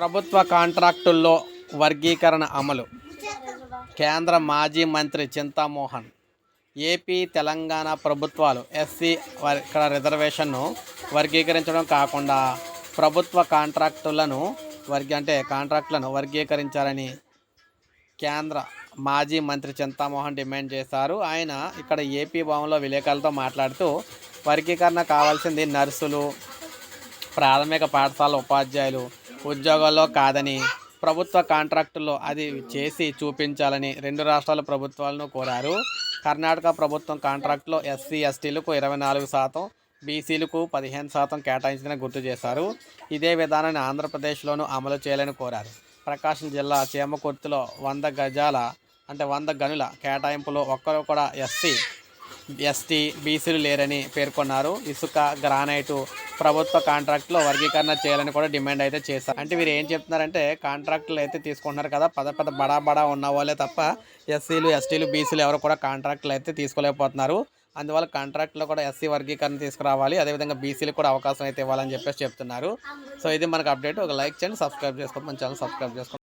ప్రభుత్వ కాంట్రాక్టుల్లో వర్గీకరణ అమలు. కేంద్ర మాజీ మంత్రి చింతామోహన్ ఏపీ తెలంగాణ ప్రభుత్వాలు ఎస్సీ ఇక్కడ రిజర్వేషన్ను వర్గీకరించడం కాకుండా ప్రభుత్వ కాంట్రాక్టులను వర్గీ అంటే కాంట్రాక్టులను వర్గీకరించాలని కేంద్ర మాజీ మంత్రి చింతామోహన్ డిమాండ్ చేశారు. ఆయన ఇక్కడ ఏపీ భవన్లో విలేకరులతో మాట్లాడుతూ వర్గీకరణ కావాల్సింది నర్సులు ప్రాథమిక పాఠశాల ఉపాధ్యాయులు ఉద్యోగాల్లో కాదని ప్రభుత్వ కాంట్రాక్టులో అది చేసి చూపించాలని రెండు రాష్ట్రాల ప్రభుత్వాలను కోరారు. కర్ణాటక ప్రభుత్వం కాంట్రాక్టులో ఎస్సీ ఎస్టీలకు ఇరవై నాలుగు శాతం బీసీలకు పదిహేను శాతం కేటాయించిన గుర్తు చేశారు. ఇదే విధానాన్ని ఆంధ్రప్రదేశ్లోనూ అమలు చేయాలని కోరారు. ప్రకాశం జిల్లా చేమకుర్తిలో వంద గజాల అంటే వంద గనుల కేటాయింపులో ఒక్కరు కూడా ఎస్సీ ఎస్టీ బీసీలు లేరని పేర్కొన్నారు. ఇసుక గ్రానైటు ప్రభుత్వ కాంట్రాక్ట్లో వర్గీకరణ చేయాలని కూడా డిమాండ్ అయితే చేశారు. అంటే వీరు ఏం చెప్తున్నారంటే కాంట్రాక్టులు అయితే తీసుకుంటున్నారు కదా పెద్ద పెద్ద బడా బడా ఉన్న వాళ్ళే తప్ప ఎస్సీలు ఎస్టీలు బీసీలు ఎవరు కూడా కాంట్రాక్టులు అయితే తీసుకోలేకపోతున్నారు. అందువల్ల కాంట్రాక్ట్లో కూడా ఎస్సీ వర్గీకరణ తీసుకురావాలి. అదేవిధంగా బీసీలు కూడా అవకాశం అయితే ఇవ్వాలని చెప్పేసి చెప్తున్నారు. సో ఇది మనకు అప్డేట్. ఒక లైక్ చేయండి సబ్స్క్రైబ్ చేసుకోండి మన ఛానల్ సబ్స్క్రైబ్ చేసుకోండి.